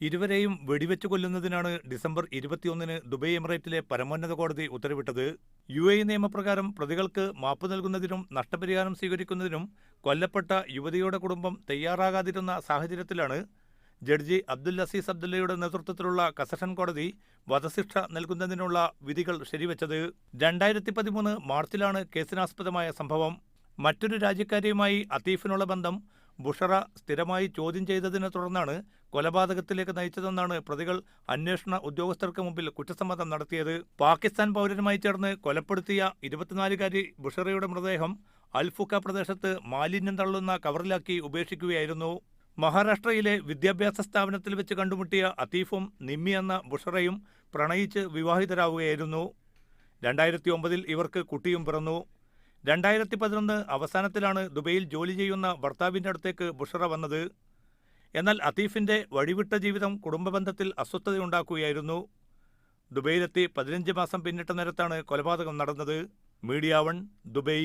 ഇരുവരെയും വെടിവെച്ചു കൊല്ലുന്നതിനാണ് ഡിസംബർ ഇരുപത്തിയൊന്നിന് ദുബൈ എമിറേറ്റിലെ പരമോന്നത കോടതി ഉത്തരവിട്ടത്. യു എ നിയമപ്രകാരം പ്രതികൾക്ക് മാപ്പ് നൽകുന്നതിനും നഷ്ടപരിഹാരം സ്വീകരിക്കുന്നതിനും കൊല്ലപ്പെട്ട യുവതിയുടെ കുടുംബം തയ്യാറാകാതിരുന്ന സാഹചര്യത്തിലാണ് ജഡ്ജി അബ്ദുൽ അസീസ് അബ്ദുല്ലയുടെ നേതൃത്വത്തിലുള്ള കസഷൻ കോടതി വധശിക്ഷ നൽകുന്നതിനുള്ള വിധികൾ ശരിവച്ചത്. രണ്ടായിരത്തി പതിമൂന്ന് മാർച്ചിലാണ് കേസിനാസ്പദമായ സംഭവം. മറ്റൊരു രാജ്യക്കാരിയുമായി അത്തീഫിനുള്ള ബന്ധം ബുഷറ സ്ഥിരമായി ചോദ്യം ചെയ്തതിനെ തുടർന്നാണ് കൊലപാതകത്തിലേക്ക് നയിച്ചതെന്നാണ് പ്രതികൾ അന്വേഷണ ഉദ്യോഗസ്ഥർക്ക് മുമ്പിൽ കുറ്റസമ്മതം നടത്തിയത്. പാകിസ്ഥാൻ പൗരനുമായി ചേർന്ന് കൊലപ്പെടുത്തിയ ഇരുപത്തിനാലുകാരി ബുഷറയുടെ മൃതദേഹം അൽഫുക്ക പ്രദേശത്ത് മാലിന്യം തള്ളുന്ന കവറിലാക്കി ഉപേക്ഷിക്കുകയായിരുന്നു. മഹാരാഷ്ട്രയിലെ വിദ്യാഭ്യാസ സ്ഥാപനത്തിൽ വെച്ച് കണ്ടുമുട്ടിയ അതീഫും നിമ്മി എന്ന ബുഷറയും പ്രണയിച്ച് വിവാഹിതരാവുകയായിരുന്നു. രണ്ടായിരത്തി ഒമ്പതിൽ ഇവർക്ക് കുട്ടിയും പിറന്നു. രണ്ടായിരത്തി പതിനൊന്ന് അവസാനത്തിലാണ് ദുബൈയിൽ ജോലി ചെയ്യുന്ന ഭർത്താവിന്റെ അടുത്തേക്ക് ബുഷറ വന്നത്. എന്നാൽ അത്തീഫിന്റെ വഴിവിട്ട ജീവിതം കുടുംബബന്ധത്തിൽ അസ്വസ്ഥതയുണ്ടാക്കുകയായിരുന്നു. ദുബൈയിലെത്തി പതിനഞ്ച് മാസം പിന്നിട്ട നേരത്താണ് കൊലപാതകം നടന്നത്. Media one Dubai.